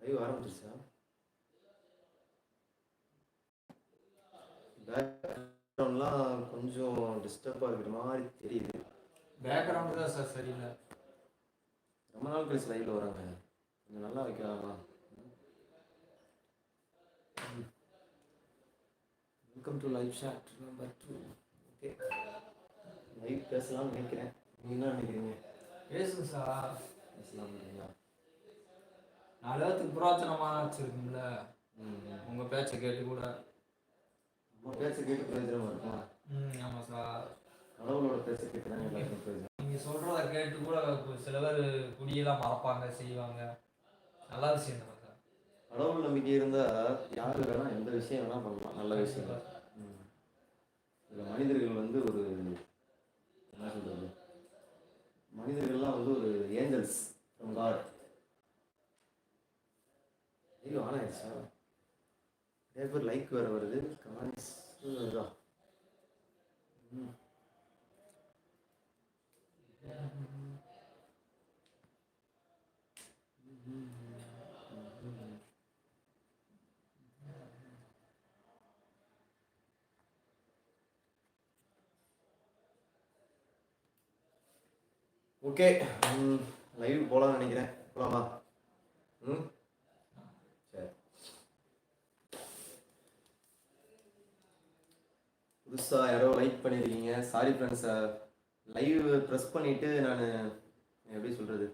Live ஆரம்பிச்சிருச்சா பேக்ரவுண்ட்லாம் கொஞ்சம் டிஸ்டர்பாக இருக்கிற மாதிரி தெரியுது. பேக்ரவுண்ட் தான் சார் சரியில்லை. ரொம்ப நாள் கழிச்சு லைவ்ல வராங்க. கொஞ்சம் நல்லா வைக்கலாமா welcome to live shot number two okay live பேசலாம்னு நினைக்கிறேன். நீங்க என்ன நினைக்கிறீங்க? பேசுங்க சார். நாலு பேர்த்துக்கு புராத்தனமா வச்சிருக்கும்ல. ம் உங்க பேச்சை கேட்டு கூட. நம்ம பேச கேட்டு பிரயோஜனமா இருக்குமா ம் ஆமா சார். கடவுளோட பேச கேட்டு தான் எல்லாருக்கும் பிரயோஜனம்? நீங்க சொல்றத கேட்டு கூட சில பேர் குடியெல்லாம் மறப்பாங்க செய்வாங்க. நல்ல விஷயம் தான் சார். கடவுள் நம்பிக்கை இருந்தா யாரு வேணா எந்த விஷயம் வேணா பண்ணலாம். நல்ல விஷயம். இதுல மனிதர்கள் வந்து ஒரு என்ன சொல்றது? மனிதர்கள்லாம் வந்து ஒரு ஏஞ்சல்ஸ். Oh ஃப்ரம் காட் ஐயோ ஆன் ஆயிடுச்சா? நிறைய லைக் வேறு வருது. கமெண்ட்ஸ் வருதா ம். ஓகே லைவ் போகலாம்னு நினைக்கிறேன். போகலாமா ம்? சரி. புதுசாக யாரோ லைக் பண்ணியிருக்கீங்க சாரி ஃப்ரெண்ட்ஸ் லைவ் ப்ரெஸ் பண்ணிவிட்டு நான் எப்படி சொல்கிறது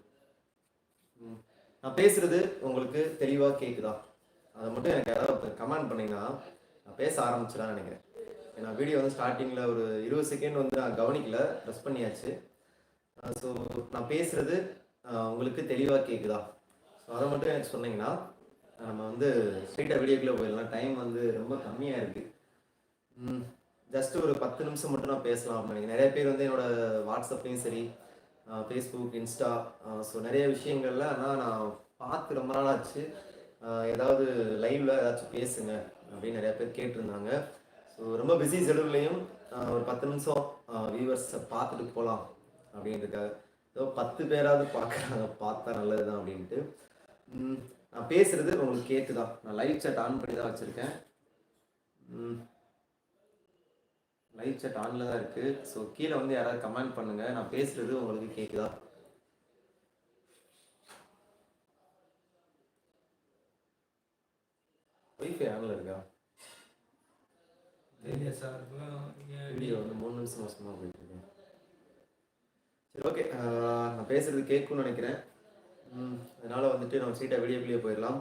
நான் பேசுகிறது உங்களுக்கு தெளிவாக கேட்குதா அதை மட்டும் எனக்கு யாராவது கமெண்ட் பண்ணிங்கன்னா நான் பேச ஆரம்பிச்சிடலாம்னு நினைக்கிறேன். ஏன்னா வீடியோ வந்து ஸ்டார்டிங்கில் ஒரு இருபது செகண்ட் வந்து நான் கவனிக்கல. ப்ரெஸ் பண்ணியாச்சு. ஸோ நான் பேசுகிறது உங்களுக்கு தெளிவாக கேட்குதா ஸோ அதை மட்டும் எனக்கு சொன்னீங்கன்னா நம்ம வந்து ஸ்ட்ரீட்டாக வீடியோக்குள்ளே போயிடலாம். டைம் வந்து ரொம்ப கம்மியாக இருக்குது ஜஸ்ட் ஒரு பத்து நிமிஷம் மட்டும் நான் பேசலாம் அப்படின்னு நிறைய பேர் வந்து என்னோடய வாட்ஸ்அப்லேயும் சரி ஃபேஸ்புக் இன்ஸ்டா ஸோ நிறைய விஷயங்கள்ல ஆனால் நான் பார்த்து ரொம்ப நாள் ஆச்சு. ஏதாவது லைவில் ஏதாச்சும் பேசுங்க அப்படின்னு நிறைய பேர் கேட்டிருந்தாங்க. ஸோ ரொம்ப பிஸி ஷெடியூல்லையும் ஒரு பத்து நிமிஷம் வியூவர்ஸை பார்த்துட்டு போகலாம். அப்படின்றதுக்காக. ஏதோ பத்து பேராவது பார்க்குறாங்க பார்த்தா நல்லது தான் அப்படின்ட்டு நான் பேசுறது உங்களுக்கு கேட்குதா நான் லைவ் chat ஆன் பண்ணி தான் வச்சுருக்கேன். லைவ் chat ஆனில் தான் இருக்குது ஸோ கீழே வந்து யாராவது கமெண்ட் பண்ணுங்கள் நான் பேசுறது உங்களுக்கு கேட்குதா ஒய்ஃபை ஆனில் இருக்கா? சார் வீடியோ வந்து மூணு நிமிஷம் மோசமாக போயிட்டு சரி ஓகே நான் பேசுறது கேட்கும்னு நினைக்கிறேன். அதனால் அதனால வந்துட்டு நம்ம சீட்டை வெளியே போயிடலாம்.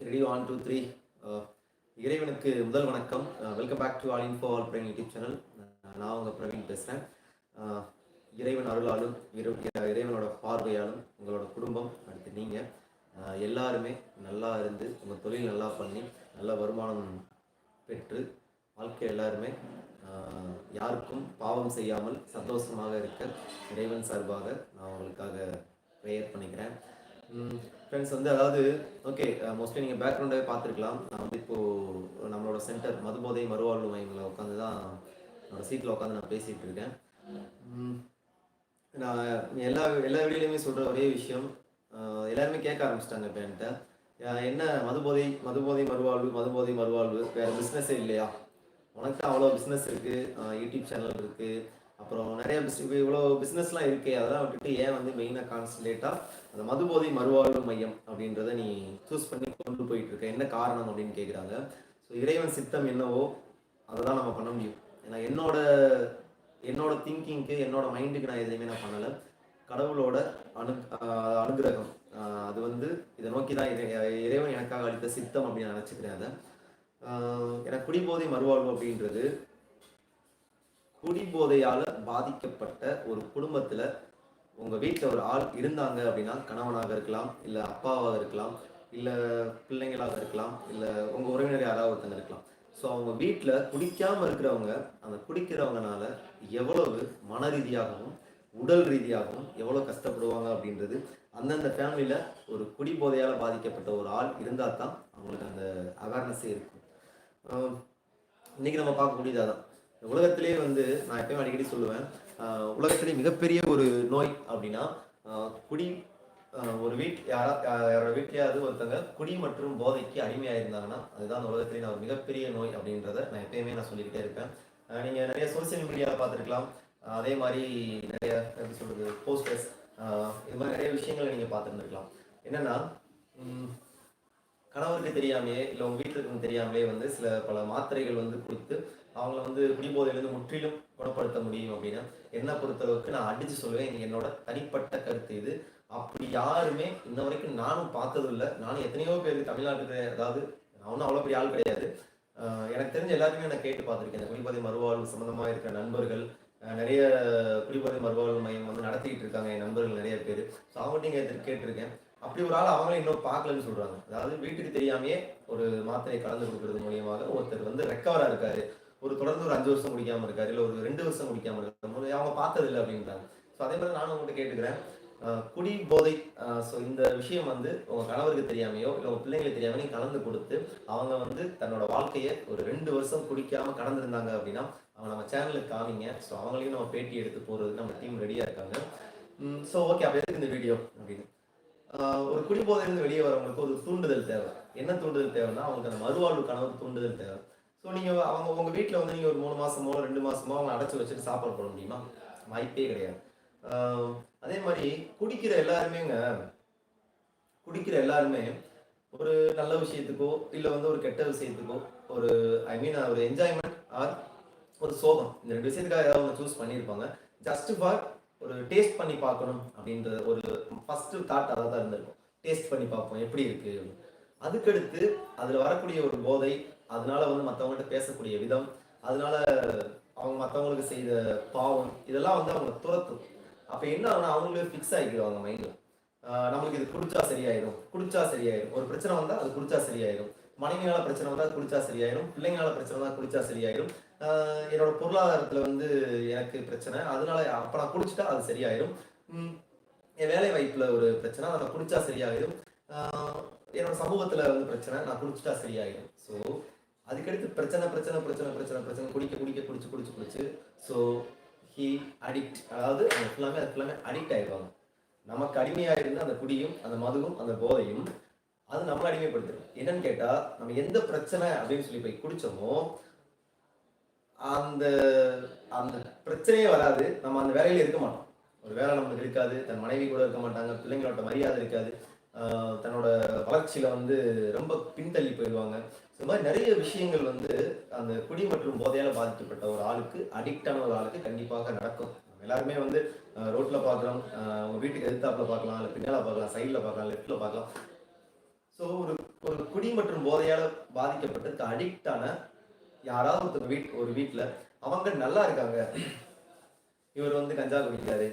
ரெடி ஒன் டூ த்ரீ இறைவனுக்கு முதல் வணக்கம். Welcome back to all info all Praveen YouTube channel நான் உங்கள் பிரவீன் பேசுகிறேன் இறைவன் அருளாலும் இறை இறைவனோட பார்வையாலும் உங்களோட குடும்பம் அடுத்து நீங்கள் எல்லாருமே நல்லா இருந்து உங்கள் தொழில் நல்லா பண்ணி நல்ல வருமானம் பெற்று வாழ்க்கை எல்லாருமே யாருக்கும் பாவம் செய்யாமல் சந்தோஷமாக இருக்க இறைவன் சார்பாக நான் உங்களுக்காக ப்ரேயர் பண்ணிக்கிறேன். ஃப்ரெண்ட்ஸ் வந்து அதாவது ஓகே மோஸ்ட்லி நீங்கள் பேக்ரவுண்டாகவே பார்த்துருக்கலாம். நான் வந்து இப்போது நம்மளோட சென்டர் மதுபோதை மறுவாழ்வு மையங்களை உட்காந்து தான் என்னோடய சீட்டில் உட்காந்து நான் பேசிகிட்டு இருக்கேன். நான் எல்லா எல்லா வீடியோலையுமே சொல்கிற ஒரே விஷயம் எல்லாருமே கேட்க ஆரம்பிச்சிட்டாங்க இப்போ என்கிட்ட. என்ன மதுபோதை மதுபோதை மறுவாழ்வு மதுபோதை மறுவாழ்வு வேறு பிஸ்னஸே இல்லையா? உனக்கு அவ்வளோ பிஸ்னஸ் இருக்குது யூடியூப் சேனல் இருக்குது அப்புறம் நிறைய பிஸ் இப்போ இவ்வளோ பிஸ்னஸ்லாம் இருக்கே அதெல்லாம் விட்டுட்டு ஏன் வந்து மெயினாக கான்சன்ட்ரேட்டாக அந்த மதுபோதை மறுவாழ்வு மையம் அப்படின்றத நீ சூஸ் பண்ணி கொண்டு போயிட்டு இருக்க என்ன காரணம் அப்படின்னு கேட்குறாங்க ஸோ இறைவன் சித்தம் என்னவோ அதை தான் நம்ம பண்ண முடியும். ஏன்னா என்னோட என்னோட திங்கிங்க்கு என்னோட மைண்டுக்கு நான் எதுவுமே நான் பண்ணலை. கடவுளோட அனு அனுகிரகம். அது வந்து இதை நோக்கி தான் இறை- இறைவன் எனக்காக அளித்த சித்தம் அப்படின்னு நினச்சிக்கிறேன் அதை. குடிபோதை மறுவாழ்வு அப்படின்றது குடிபோதையால் பாதிக்கப்பட்ட ஒரு குடும்பத்தில் உங்கள் வீட்டில் ஒரு ஆள் இருந்தாங்க அப்படின்னா கணவனாக இருக்கலாம் இல்லை அப்பாவாக இருக்கலாம் இல்லை பிள்ளைங்களாக இருக்கலாம் இல்லை உங்கள் உறவினர் யாராவது ஒருத்தங்க இருக்கலாம். ஸோ அவங்க வீட்டில் குடிக்காமல் இருக்கிறவங்க அந்த குடிக்கிறவங்கனால எவ்வளவு மன ரீதியாகவும் உடல் ரீதியாகவும் எவ்வளோ கஷ்டப்படுவாங்க அப்படின்றது அந்தந்த ஃபேமிலியில் ஒரு குடிபோதையால் பாதிக்கப்பட்ட ஒரு ஆள் இருந்தால் தான் அவங்களுக்கு அந்த அவேர்னஸே இருக்கும். இன்னைக்கு நம்ம பார்க்கக்கூடியது அதான். உலகத்திலே வந்து நான் எப்பயும் அடிக்கடி சொல்லுவேன் உலகத்திலே மிகப்பெரிய ஒரு நோய் அப்படின்னா குடி ஒரு வீட் யாரா யா- யாரோட வீட்லயாவது ஒருத்தங்க குடி மற்றும் போதைக்கு அடிமையா இருந்தாங்கன்னா அதுதான் அந்த உலகத்திலே நான் ஒரு மிகப்பெரிய நோய் அப்படின்றத நான் எப்பயுமே நான் சொல்லிக்கிட்டே இருப்பேன். நீங்கள் நீங்க நிறைய சோசியல் மீடியாவில் பார்த்துருக்கலாம். அதே மாதிரி நிறைய எப்படி சொல்றது போஸ்டர்ஸ் இது மாதிரி நிறைய விஷயங்களை நீங்க பார்த்துருந்துருக்கலாம். என்னன்னா கணவருக்கு தெரியாமையே இல்லை உங்கள் வீட்டில் இருக்கவங்க தெரியாமலே வந்து சில பல மாத்திரைகள் வந்து கொடுத்து அவங்கள வந்து குடிபோதையிலேருந்து முற்றிலும் குணப்படுத்த முடியும் அப்படின்னா என்ன பொறுத்தளவுக்கு நான் அடிச்சு சொல்லுவேன். என்னோட தனிப்பட்ட கருத்து இது. அப்படி யாருமே இன்ன வரைக்கும் நானும் பார்த்ததும் இல்லை நானும் எத்தனையோ பேர் தமிழ்நாட்டுக்கு அதாவது நான் ஒன்றும் அவ்வளோ பெரிய ஆள் கிடையாது. எனக்கு தெரிஞ்ச எல்லாருமே நான் கேட்டு பார்த்துருக்கேன். இந்த குடிபோதை மறுவாழ்வு சம்மந்தமாக இருக்கிற நண்பர்கள் நிறைய குடிபோதை மறுவாழ்வு மையம் வந்து நடத்திக்கிட்டு இருக்காங்க. என் நண்பர்கள் நிறைய பேர். ஸோ அவங்கள்ட்ட இங்கே கேட்டிருக்கேன். அப்படி ஒரு ஆள் அவங்களே இன்னும் பார்க்கலன்னு சொல்றாங்க. அதாவது வீட்டுக்கு தெரியாமையே ஒரு மாத்திரையை கலந்து கொடுக்கறது மூலியமாக ஒருத்தர் வந்து ரெக்கவரா இருக்காரு. ஒரு தொடர்ந்து ஒரு அஞ்சு வருஷம் குடிக்காம இருக்காரு. இல்ல ஒரு ரெண்டு வருஷம் குடிக்காம இருக்காரு. அவங்க பார்த்தது இல்லை அப்படின்றாங்க. ஸோ அதே மாதிரி நானும் உங்கள்கிட்ட கேட்டுக்கிறேன். குடி போதை ஸோ இந்த விஷயம் வந்து உங்க கணவருக்கு தெரியாமையோ இல்லை உங்க பிள்ளைங்களுக்கு தெரியாம கலந்து கொடுத்து அவங்க வந்து தன்னோட வாழ்க்கையை ஒரு ரெண்டு வருஷம் குடிக்காம கலந்துருந்தாங்க அப்படின்னா அவங்க நம்ம சேனலுக்கு காமிங்க. ஸோ அவங்களையும் நம்ம பேட்டி எடுத்து போறதுக்கு நம்ம டீம் ரெடியா இருக்காங்க. ஸோ ஓகே அப்போ எதுக்கு இந்த வீடியோ அப்படின்னு? ஒரு குடிபோதையிலிருந்து வெளியே வரவங்களுக்கு ஒரு தூண்டுதல் தேவை. என்ன தூண்டுதல் தேவைன்னா அவங்களுக்கு அந்த மறுவாழ்வுக்கான ஒரு தூண்டுதல் தேவை. ஸோ நீங்க அவங்க உங்க வீட்டில் வந்து நீங்கள் ஒரு மூணு மாசமோ ரெண்டு மாசமோ அவங்க அடைச்சி வச்சுட்டு சாப்பாடு போட முடியுமா? வாய்ப்பே கிடையாது. அதே மாதிரி குடிக்கிற எல்லாருமேங்க குடிக்கிற எல்லாருமே ஒரு நல்ல விஷயத்துக்கோ இல்லை வந்து ஒரு கெட்ட விஷயத்துக்கோ ஒரு ஐ மீன் ஒரு என்ஜாய்மெண்ட் ஆர் ஒரு சோகம். இந்த ரெண்டு விஷயத்துக்காக ஏதாவது சூஸ் பண்ணியிருப்பாங்க ஜஸ்ட் ஃபார் ஒரு டேஸ்ட் பண்ணி பார்க்கணும் அப்படின்ற ஒரு ஃபஸ்ட்டு தாட் அதாக தான் இருந்திருக்கும். டேஸ்ட் பண்ணி பார்ப்போம் எப்படி இருக்கு? அதுக்கடுத்து அதில் வரக்கூடிய ஒரு போதை அதனால வந்து மற்றவங்கள்ட்ட பேசக்கூடிய விதம் அதனால அவங்க மற்றவங்களுக்கு செய்த பாவம் இதெல்லாம் வந்து அவங்க துரத்தும். அப்போ என்ன ஆகுனா அவங்களே ஃபிக்ஸ் ஆகிக்குவாங்க மைண்டில் நம்மளுக்கு இது குடிச்சா சரியாயிடும் குடிச்சா சரியாயிடும் ஒரு பிரச்சனை வந்தால் அது குடிச்சா சரியாயிடும் மனைவினால பிரச்சனை வந்தால் குளிச்சா சரியாயிடும் பிள்ளைங்களால பிரச்சனை வந்தால் குளிச்சா சரியாயிடும் என்னோட பொருளாதாரத்துல வந்து எனக்கு பிரச்சனை. அதனால அப்ப நான் குடிச்சிட்டா அது சரியாயிடும் என் வேலை வாய்ப்புல ஒரு பிரச்சனை அதை நான் குடிச்சா சரியாயிடும் என்னோட சமூகத்துல வந்து பிரச்சனை நான் குடிச்சிட்டா சரியாயிடும் ஸோ அதுக்கடுத்து பிரச்சனை பிரச்சனை பிரச்சனை பிரச்சனை பிரச்சனை குடிக்க குடிக்க குடிச்சு குடிச்சு குடிச்சு. ஸோ ஹி அடிக்ட் அதாவது அவங்க ஃபுல்லாமே அது ஃபுல்லாமே அடிக்ட் ஆயிடுவாங்க. நமக்கு அடிமையா அந்த குடியும் அந்த மதுவும் அந்த போதையும் அது நம்மளை அடிமைப்படுத்து என்னன்னு கேட்டா நம்ம எந்த பிரச்சனை அப்படின்னு சொல்லி போய் குடிச்சோமோ அந்த அந்த பிரச்சனையே வராது. நம்ம அந்த வேலையில இருக்க மாட்டோம். ஒரு வேலை நம்மளுக்கு இருக்காது. தன் மனைவி கூட இருக்க மாட்டாங்க. பிள்ளைங்களோட மரியாதை இருக்காது. தன்னோட வளர்ச்சியில வந்து ரொம்ப பின்தள்ளி போயிடுவாங்க. இந்த மாதிரி நிறைய விஷயங்கள் வந்து அந்த குடி மற்றும் போதையால பாதிக்கப்பட்ட ஒரு ஆளுக்கு அடிக்டான ஒரு ஆளுக்கு கண்டிப்பாக நடக்கும். எல்லாருமே வந்து ரோட்ல பார்க்குறோம். உங்க வீட்டுக்கு எதிர்த்தாப்புல பார்க்கலாம். இல்லை பின்னால பார்க்கலாம். சைடில் பார்க்கலாம். லெஃப்ட்ல பார்க்கலாம். ஸோ ஒரு ஒரு குடி மற்றும் போதையால் பாதிக்கப்பட்டு அடிக்டான யாராவது ஒருத்தர் வீட் ஒரு வீட்டில் அவங்க நல்லா இருக்காங்க. இவர் வந்து கஞ்சா குடிக்கிறாரு.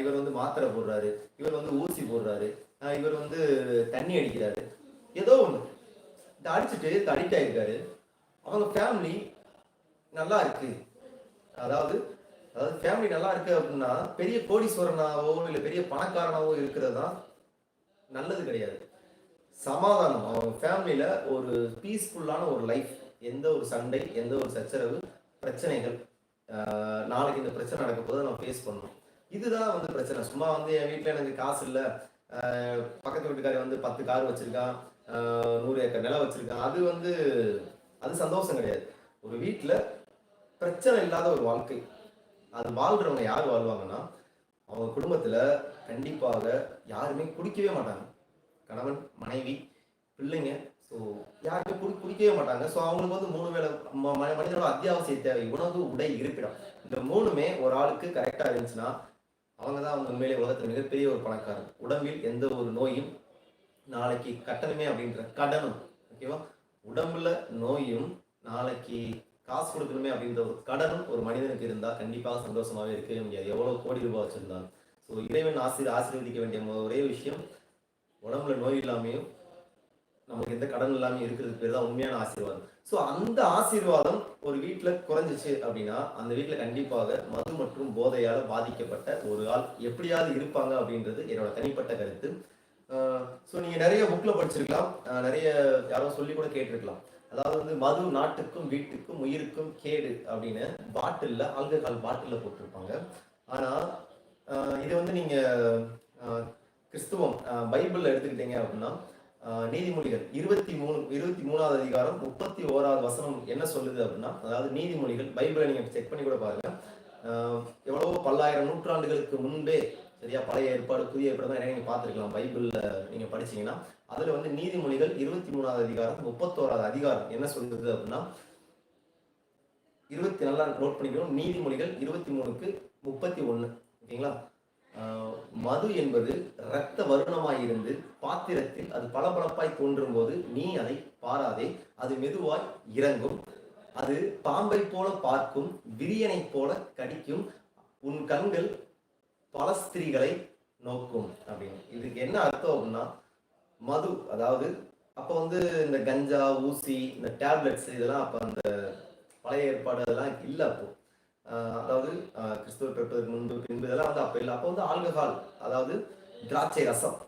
இவர் வந்து மாத்திரை போடுறாரு. இவர் வந்து ஊசி போடுறாரு. இவர் வந்து தண்ணி அடிக்கிறாரு. ஏதோ ஒன்று இதை அடிச்சுட்டு அடிக்ட் ஆகிருக்காரு அவங்க ஃபேமிலி நல்லா இருக்கு. அதாவது அதாவது ஃபேமிலி நல்லா இருக்கு அப்படின்னா பெரிய கோடீஸ்வரனாவோ இல்லை பெரிய பணக்காரனாவோ இருக்கிறது தான் நல்லது கிடையாது. சமாதானம். அவங்க ஃபேமிலியில் ஒரு பீஸ்ஃபுல்லான ஒரு லைஃப் எந்த ஒரு சண்டை எந்த ஒரு சச்சரவு பிரச்சனைகள் நாளைக்கு இந்த பிரச்சனை நடக்க போது நம்ம ஃபேஸ் பண்ணணும். இதுதான் வந்து பிரச்சனை. சும்மா வந்து என் வீட்டில் எனக்கு காசு இல்லை. பக்கத்து வீட்டுக்காரி வந்து பத்து கார் வச்சுருக்கான் நூறு ஏக்கர் நிலம் வச்சுருக்கான் அது வந்து அது சந்தோஷம் கிடையாது. ஒரு வீட்டில் பிரச்சனை இல்லாத ஒரு வாழ்க்கை. அது வாழ்கிறவங்க யார் வாழ்வாங்கன்னா அவங்க குடும்பத்தில் கண்டிப்பாக யாருமே குடிக்கவே மாட்டாங்க. கணவன் மனைவி பிள்ளைங்க. ஸோ யாருமே குடி குடிக்கவே மாட்டாங்க. ஸோ அவங்களுக்கு வந்து மூணு வேலை ம- மனிதனோட அத்தியாவசிய தேவை உணவு உடை இருப்பிடம். இந்த மூணுமே ஒரு ஆளுக்கு கரெக்டாக இருந்துச்சுன்னா அவங்க தான் அவங்க உண்மையிலே உலகத்தில் மிகப்பெரிய ஒரு பணக்காரன் உடம்பில் எந்த ஒரு நோயும் நாளைக்கு கட்டணுமே அப்படின்ற கடனும் ஓகேவா உடம்புல நோயும் நாளைக்கு காசு கொடுக்கணுமே அப்படின்ற ஒரு கடனும் ஒரு மனிதனுக்கு இருந்தால் கண்டிப்பாக சந்தோஷமாகவே இருக்கவே முடியாது. எவ்வளோ கோடி ரூபாய் வச்சுருந்தாலும். ஸோ இறைவன் ஆசிர் ஆசீர்வதிக்க வேண்டிய ஒரே விஷயம் உடம்புல நோய் இல்லாமையும் நமக்கு எந்த கடன் இல்லாமல் இருக்கிறதுக்கு பேர் தான் உண்மையான ஆசீர்வாதம். ஸோ அந்த ஆசீர்வாதம் ஒரு வீட்டில் குறைஞ்சிச்சு அப்படின்னா அந்த வீட்டில் கண்டிப்பாக மது மற்றும் போதையால் பாதிக்கப்பட்ட ஒரு ஆள் எப்படியாவது இருப்பாங்க அப்படின்றது என்னோட தனிப்பட்ட கருத்து. ஸோ நீங்கள் நிறைய புக்கில் படிச்சிருக்கலாம். நிறைய யாரோ சொல்லி கூட கேட்டிருக்கலாம். அதாவது வந்து மது நாட்டுக்கும் வீட்டுக்கும் உயிருக்கும் கேடு அப்படின்னு பாட்டிலில் ஆல்கஹால் பாட்டிலில் போட்டிருப்பாங்க. ஆனால் இது வந்து நீங்கள் கிறிஸ்துவம் ஆஹ் பைபிள்ல எடுத்துக்கிட்டீங்க அப்படின்னா நீதிமொழிகள் இருபத்தி மூணு இருபத்தி மூணாவது அதிகாரம் முப்பத்தி ஓராவது வசனம் என்ன சொல்லுது அப்படின்னா அதாவது நீதிமொழிகள் பைபிளை நீங்க செக் பண்ணி கூட பாருங்க. எவ்வளவோ பல்லாயிரம் நூற்றாண்டுகளுக்கு முன்பே சரியா பழைய ஏற்பாடு புதிய ஏற்பாடு தான் நீங்க பார்த்துருக்கலாம் பைபிள்ல நீங்க படிச்சீங்கன்னா. அதுல வந்து நீதிமொழிகள் இருபத்தி மூணாவது அதிகாரம் முப்பத்தோராவது அதிகாரம் என்ன சொல்லுது அப்படின்னா இருபத்தி நல்லா நோட் பண்ணிக்கணும் நீதிமொழிகள் இருபத்தி மூணுக்கு முப்பத்தி ஒன்று ஓகேங்களா? மது என்பது இரத்த வருணமாய் இருந்து பாத்திரத்தில் அது பளபளப்பாய் தோன்றும் போது நீ அதை பாராதே. அது மெதுவாய் இறங்கும். அது பாம்பை போல பார்க்கும் விரியனை போல கடிக்கும். உன் கண்கள் பல ஸ்திரீகளை நோக்கும் அப்படின்னு. இதுக்கு என்ன அர்த்தம் அப்படின்னா மது அதாவது அப்போ வந்து இந்த கஞ்சா ஊசி இந்த டேப்லெட்ஸ் இதெல்லாம் அப்போ அந்த பழைய ஏற்பாடு அதெல்லாம் இல்லை அப்போ. அதாவது கிறிஸ்துவ பிறப்பதற்கு முன்பு பின்பு இதெல்லாம் வந்து அப்போ இல்லை. அப்போ வந்து ஆல்கஹால் அதாவது திராட்சை ரசம்.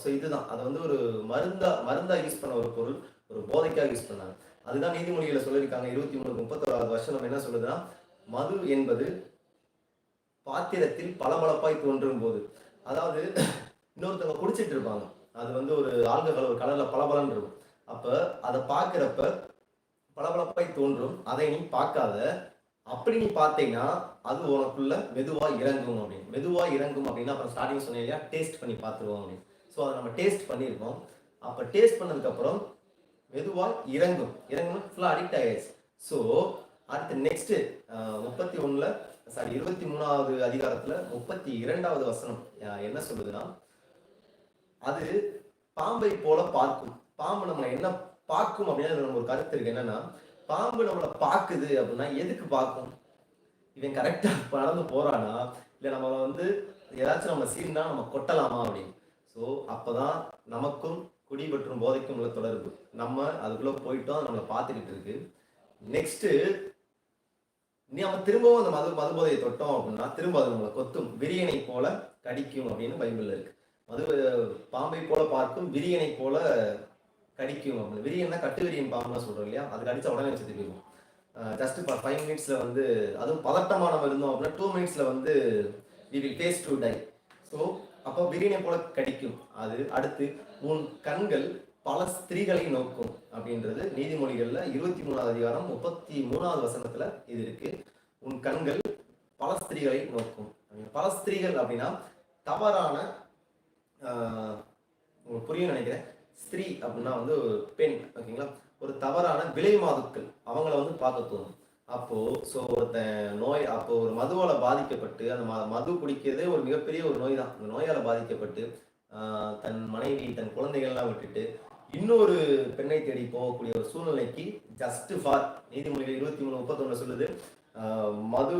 ஸோ இதுதான். அதை வந்து ஒரு மருந்தா மருந்தா யூஸ் பண்ண ஒரு பொருள் ஒரு போதைக்காக யூஸ் பண்ணாங்க. அதுதான் நீதிமொழிகளை சொல்லியிருக்காங்க. இருபத்தி மூணு முப்பத்தோராவது வருஷம் நம்ம என்ன சொல்லுதுன்னா மது என்பது பாத்திரத்தில் பளபளப்பாய் தோன்றும் போது. அதாவது இன்னொருத்தவங்க குடிச்சிட்டு இருப்பாங்க. அது வந்து ஒரு ஆல்கஹால் ஒரு கலரில் பளபளன்னு இருக்கும். அப்போ அதை பார்க்குறப்ப பளபளப்பாய் தோன்றும். அதை நீ பார்க்காத. அப்படி நீ பார்த்தீங்கன்னா அது உனக்குள்ள மெதுவா இறங்கும் அப்படின்னு. மெதுவா இறங்கும் அப்படின்னா அப்புறம் ஸ்டார்டிங் சொன்னேன் இல்லையா? டேஸ்ட் பண்ணி பார்த்துருவோம் அப்படின்னு. ஸோ அதை நம்ம டேஸ்ட் பண்ணியிருக்கோம். அப்போ டேஸ்ட் பண்ணதுக்கப்புறம் மெதுவாக மெதுவா இறங்கும். இறங்கும் ஃபுல்லாக அடிக்ட் ஆகிடுச்சு ஸோ அடுத்து நெக்ஸ்ட் முப்பத்தி ஒன்றில் சாரி இருபத்தி மூணாவது அதிகாரத்தில் முப்பத்தி இரண்டாவது வசனம் என்ன சொல்லுதுன்னா அது பாம்பை போல பார்க்கும். பாம்பு நம்மளை என்ன பார்க்கும் அப்படின்னு ஒரு கருத்து இருக்கு. என்னன்னா பாம்பு நம்மளை பார்க்குது அப்படின்னா எதுக்கு பார்க்கும்? இவன் கரெக்டாக நடந்து போறானா? இல்லை நம்ம வந்து ஏதாச்சும் நம்ம சீர்னா நம்ம கொட்டலாமா அப்படின்னு? ஸோ அப்போதான் நமக்கும் குடி மற்றும் போதைக்கும் உள்ள தொடர்பு. நம்ம அதுக்குள்ளே போயிட்டோம் அது நம்மளை பார்த்துக்கிட்டு இருக்கு. நீ நம்ம திரும்பவும் அந்த மது மது போதையை தொட்டோம் அப்படின்னா திரும்ப அது நம்மளை கொத்தும். விரியனை போல கடிக்கும் அப்படின்னு பைபிளில் இருக்கு. மது பாம்பை போல பார்க்கும் விரியனை போல கடிக்கும் அப்படின்னு. விரியன்னா கட்டு விரியன் பாம்புலாம் சொல்கிறோம் இல்லையா? அது கடிச்சா உடனே வச்சு போயிடும் ஜஸ்ட் இப்போ ஃபைவ் மினிட்ஸில் வந்து அதுவும் பதட்டமா நம்ம இருந்தோம் அப்படின்னா டூ மினிட்ஸில் வந்து we will taste to die so அப்போ விரியனை போல கடிக்கும். அது அடுத்து உன் கண்கள் பல ஸ்திரீகளை நோக்கும் அப்படின்றது நீதிமொழிகளில் இருபத்தி மூணாவது அதிகாரம் முப்பத்தி மூணாவது வசனத்தில் இது இருக்கு. உன் கண்கள் பல ஸ்திரீகளை நோக்கும். பல ஸ்திரீகள் அப்படின்னா தவறான உங்களுக்கு புரியும் நினைக்கிறேன். ஸ்திரீ அப்படின்னா வந்து ஒரு பெண் ஓகேங்களா? ஒரு தவறான விலை மாதுக்கள் அவங்கள வந்து பார்க்க தோணும். அப்போ ஸோ ஒருத்தன் நோய் அப்போ ஒரு மதுவால் பாதிக்கப்பட்டு அந்த ம மது குடிக்கிறதே ஒரு மிகப்பெரிய ஒரு நோய் தான். அந்த நோயால் பாதிக்கப்பட்டு தன் மனைவி தன் குழந்தைகள்லாம் விட்டுட்டு இன்னொரு பெண்ணை தேடி போகக்கூடிய ஒரு சூழ்நிலைக்கு ஜஸ்ட் ஃபார் நீதிமொழிகள் இருபத்தி மூணு முப்பத்தொன்னு சொல்லுது. மது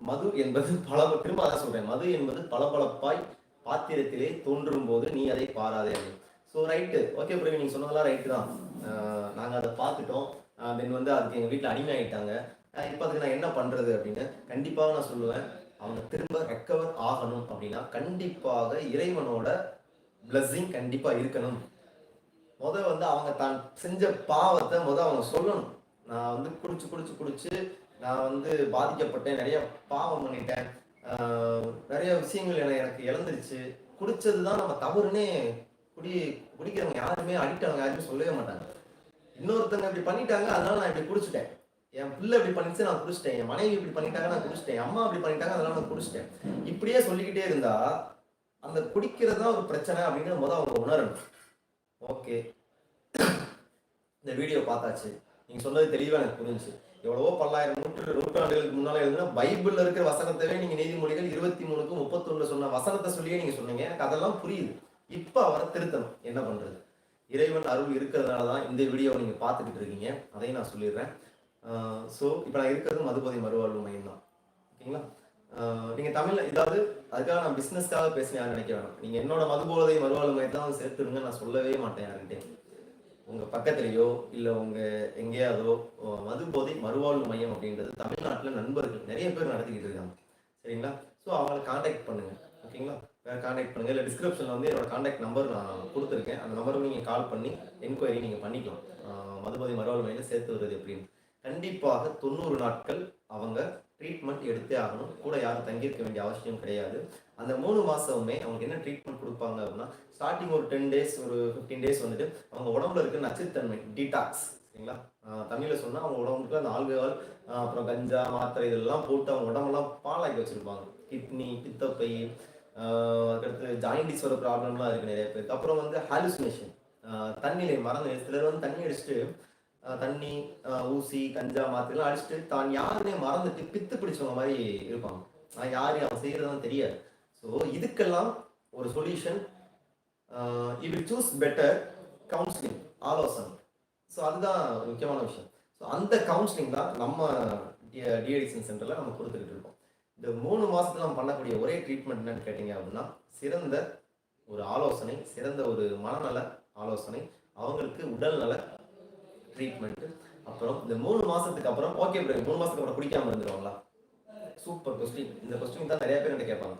மது என்பது பல திரும்ப அதான் சொல்றேன். மது என்பது பளபளப்பாய் பாத்திரத்திலே தோன்றும் போது நீ அதை பாராதே ஸோ ரைட்டு ஓகே பிரவி நீங்கள் சொன்னதெல்லாம் ரைட்டு தான். நாங்கள் அதை பார்த்துட்டோம். தென் வந்து அதுக்கு எங்கள் வீட்டில் அடிமை ஆகிட்டாங்க இப்போ அதுக்கு நான் என்ன பண்ணுறது அப்படின்னு கண்டிப்பாக நான் சொல்லுவேன். அவங்க திரும்ப ரெக்கவர் ஆகணும் அப்படின்னா கண்டிப்பாக இறைவனோட பிளஸ்ஸிங் கண்டிப்பாக இருக்கணும். முத வந்து அவங்க தான் செஞ்ச பாவத்தை முத அவங்க சொல்லணும். நான் வந்து குடிச்சு குடிச்சு குடிச்சு நான் வந்து பாதிக்கப்பட்டேன். நிறைய பாவம் பண்ணிட்டேன். நிறைய விஷயங்கள் என- எனக்கு இழந்துருச்சு. குடிச்சது தான் நம்ம தவறுனே குடி குடிக்கிறவங்க யாருமே அடிக்ட் ஆகும் யாருமே சொல்லவே மாட்டாங்க. இன்னொருத்தவங்க இப்படி பண்ணிட்டாங்க அதனால நான் இப்படி குடிச்சிட்டேன். என் பிள்ளை இப்படி பண்ணிச்சு நான் குடிச்சிட்டேன். என் மனைவி இப்படி பண்ணிட்டாங்க நான் குடிச்சிட்டேன். அம்மா இப்படி பண்ணிட்டாங்க அதனால நான் குடிச்சிட்டேன். இப்படியே சொல்லிக்கிட்டே இருந்தா அந்த குடிக்கிறது தான் ஒரு பிரச்சனை அப்படின்னு முதல் அவங்க உணரணும். ஓகே. இந்த வீடியோ பார்த்தாச்சு. நீங்க சொன்னது தெளிவா எனக்கு புரிஞ்சுச்சு. எவ்வளவோ பல்லாயிரம் நூற்று நூற்றாண்டுகளுக்கு முன்னால எழுதுனா பைபிள்ல இருக்கிற வசனத்தவே நீங்க நீதிமொழிகள் இருபத்தி மூணுக்கு முப்பத்தொன்னு சொன்ன வசனத்தை சொல்லியே நீங்க சொன்னீங்க. எனக்கு அதெல்லாம் புரியுது. இப்போ அவரை திருத்தணும். என்ன பண்ணுறது இறைவன் அருள் இருக்கிறதுனால தான் இந்த வீடியோவை நீங்கள் பார்த்துக்கிட்டு இருக்கீங்க. அதையும் நான் சொல்லிடுறேன். ஸோ இப்போ நான் இருக்கிறது மதுபோதை மறுவாழ்வு மையம் தான் ஓகேங்களா நீங்கள் தமிழில் ஏதாவது அதுக்காக நான் பிஸ்னஸ்க்காக பேசினேன் யாரும் நினைக்க வேணாம். நீங்கள் என்னோட மதுபோதை மறுவாழ்வு மையத்தை தான் சேர்த்துருங்க நான் சொல்லவே மாட்டேன் யாருக்கிட்டே உங்கள் பக்கத்துலேயோ இல்லை உங்கள் எங்கேயாவதோ மதுபோதை மறுவாழ்வு மையம் அப்படின்றது தமிழ்நாட்டில் நண்பர்கள் நிறைய பேர் நடத்திக்கிட்டு இருக்காங்க. சரிங்களா? ஸோ அவங்களை காண்டாக்ட் பண்ணுங்கள் ஓகேங்களா? காண்டாக்ட் பண்ணுங்கள் இல்லை டிஸ்கிரிப்ஷனில் வந்து என்னோட காண்டாக்ட் நம்பர் நான் கொடுத்துருக்கேன். அந்த நம்பருக்கு நீங்கள் கால் பண்ணி என்கொயரி நீங்கள் பண்ணிக்கலாம். மதுபதி மறுவாழ்வு சேர்த்து வருது எப்படின்னு. கண்டிப்பாக தொண்ணூறு நாட்கள் அவங்க ட்ரீட்மெண்ட் எடுத்தே ஆகணும். கூட யாரும் தங்கியிருக்க வேண்டிய அவசியம் கிடையாது. அந்த மூணு மாதமுமே அவங்களுக்கு என்ன ட்ரீட்மெண்ட் கொடுப்பாங்க அப்படின்னா ஸ்டார்டிங் ஒரு டென் டேஸ் ஒரு ஃபிஃப்டீன் டேஸ் வந்துட்டு அவங்க உடம்புல இருக்க நச்சுத்தன்மை டீடாக்ஸ் சரிங்களா? தமிழில் சொன்னால் அவங்க உடம்புக்கு அந்த ஆல்கஹால் அப்புறம் கஞ்சா மாத்திரை இதெல்லாம் போட்டு அவங்க உடம்பெல்லாம் பாலாக்கி வச்சுருப்பாங்க. கிட்னி பித்தப்பை அதுக்கடுத்து ஜாயிண்டிஸ் வர ப்ராப்ளம்லாம் இருக்குது நிறைய பேருக்கு. அப்புறம் வந்து ஹாலுசினேஷன் தண்ணியில மறந்து சிலர் வந்து தண்ணி அடிச்சுட்டு தண்ணி ஊசி கஞ்சா மாத்திரலாம் அடிச்சுட்டு தான் யாருனே மறந்துட்டு பித்து பிடிச்சவங்க மாதிரி இருப்பாங்க. ஆனால் யார் அவன் செய்கிறதும் தெரியாது. ஸோ இதுக்கெல்லாம் ஒரு solution you will choose better counselling ஆலோசனை. ஸோ அதுதான் முக்கியமான விஷயம். ஸோ அந்த கவுன்சிலிங் தான் நம்ம டிஎடிசன் சென்டரில் நம்ம கொடுத்துக்கிட்டு இருக்கோம். இந்த மூணு மாசத்துல நம்ம பண்ணக்கூடிய ஒரே ட்ரீட்மெண்ட் என்னன்னு கேட்டிங்க அப்படின்னா சிறந்த ஒரு ஆலோசனை சிறந்த ஒரு மனநல ஆலோசனை அவங்களுக்கு உடல்நல ட்ரீட்மெண்ட் அப்புறம் இந்த மூணு மாசத்துக்கு அப்புறம் ஓகே ப்ரோ மூணு மாசத்துக்கு அப்புறம் குடிக்காம இருந்துருவாங்களா? சூப்பர் கொஸ்டின் இந்த கொஸ்டின் தான் நிறைய பேர் என்கிட்ட கேட்பாங்க.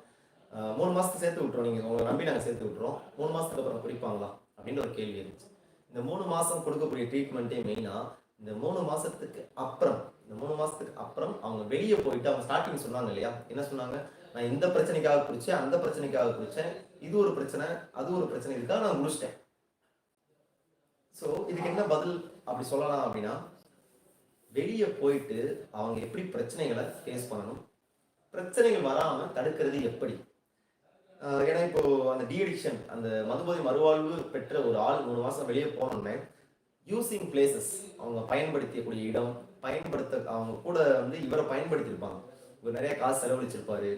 மூணு மாசத்துக்கு சேர்த்து விட்ருவோம் நீங்க உங்களை நம்பி நாங்கள் சேர்த்து விட்டுறோம். மூணு மாசத்துக்கு அப்புறம் குடிப்பாங்களா? அப்படின்னு ஒரு கேள்வி இருந்துச்சு. இந்த மூணு மாசம் கொடுக்கக்கூடிய ட்ரீட்மெண்ட்டே மெயினா இந்த மூணு மாசத்துக்கு அப்புறம் இந்த மூணு மாசத்துக்கு அப்புறம் அவங்க வெளியே போயிட்டு அவங்க ஸ்டார்டிங் சொன்னாங்க இல்லையா? என்ன சொன்னாங்க? நான் இந்த பிரச்சனைக்காக குடிச்சேன் அந்த பிரச்சனைக்காக குடிச்சேன் இது ஒரு பிரச்சனை அது ஒரு பிரச்சனை இருக்கா நான் குடிச்சிட்டேன். ஸோ இதுக்கு என்ன பதில் அப்படி சொல்லலாம் அப்படின்னா வெளியே போயிட்டு அவங்க எப்படி பிரச்சனைகளை ஃபேஸ் பண்ணணும்? பிரச்சனைகள் வராமல் தடுக்கிறது எப்படி? ஏன்னா இப்போ அந்த டிஎடிக்ஷன் அந்த மதுபோதை மறுவாழ்வு பெற்ற ஒரு ஆள் மூணு மாதம் வெளியே போனோடனே யூசிங் பிளேசஸ் அவங்க பயன்படுத்தக்கூடிய இடம் பயன்படுத்த அவங்க கூட வந்து இவரை பயன்படுத்தியிருப்பாங்க. இவர் நிறைய காசு செலவழிச்சிருப்பாரு.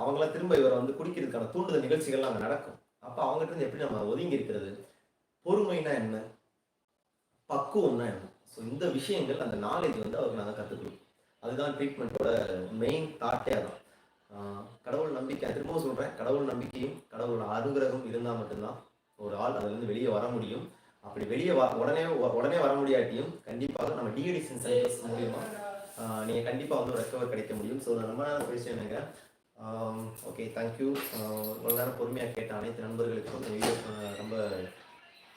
அவங்களாம் திரும்ப இவரை வந்து குடிக்கிறதுக்கான தூண்டுதல் நிகழ்ச்சிகள்லாம் அங்கே நடக்கும். அப்போ அவங்ககிட்ட இருந்து எப்படி நம்ம ஒதுங்கி இருக்கிறது? பொறுமைனா என்ன? பக்குவம்னா என்ன? ஸோ இந்த விஷயங்கள் அந்த நாலேஜ் வந்து அவருக்கு நாங்கள் கற்றுக்கணும் அதுதான் ட்ரீட்மெண்ட்டோட மெயின் தாட்டே அதான் கடவுள் நம்பிக்கை திரும்பவும் சொல்கிறேன் கடவுள் நம்பிக்கையும் கடவுளோட அனுகிரகம் இருந்தால் மட்டும்தான் ஒரு ஆள் அதுலேருந்து வெளியே வர முடியும். அப்படி வெளியே வ உடனே உடனே வர முடியாட்டியும் கண்டிப்பாக நம்ம டிஎடிசன் சென்டர்ஸ் மூலியமா நீங்கள் நீங்க கண்டிப்பாக வந்து ரெக்கவர் கிடைக்க முடியும். ஸோ ரொம்ப நேரம் பேசினேன் ஓகே தேங்க்யூ இவ்வளோ நேரம் பொறுமையாக கேட்ட அனைத்து நண்பர்களுக்கும் இந்த வீடியோ ரொம்ப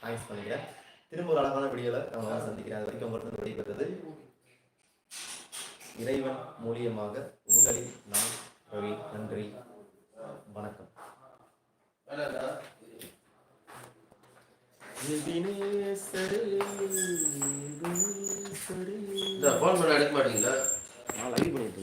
தேங்க்ஸ் பண்ணிக்கிறேன். திரும்ப ஒரு அழகான வீடியோவில் நம்ம சந்திக்கிறேன். அது வரைக்கும் உங்களுக்கு விடைபெறுவது இறைவன் மூலியமாக உங்களில் நான் ரவி நன்றி. வணக்கம். எபினேசரே. ஃபோன் பண்ண எடுக்க மாட்டீங்களா நான் லைவ் பண்ணிட்டு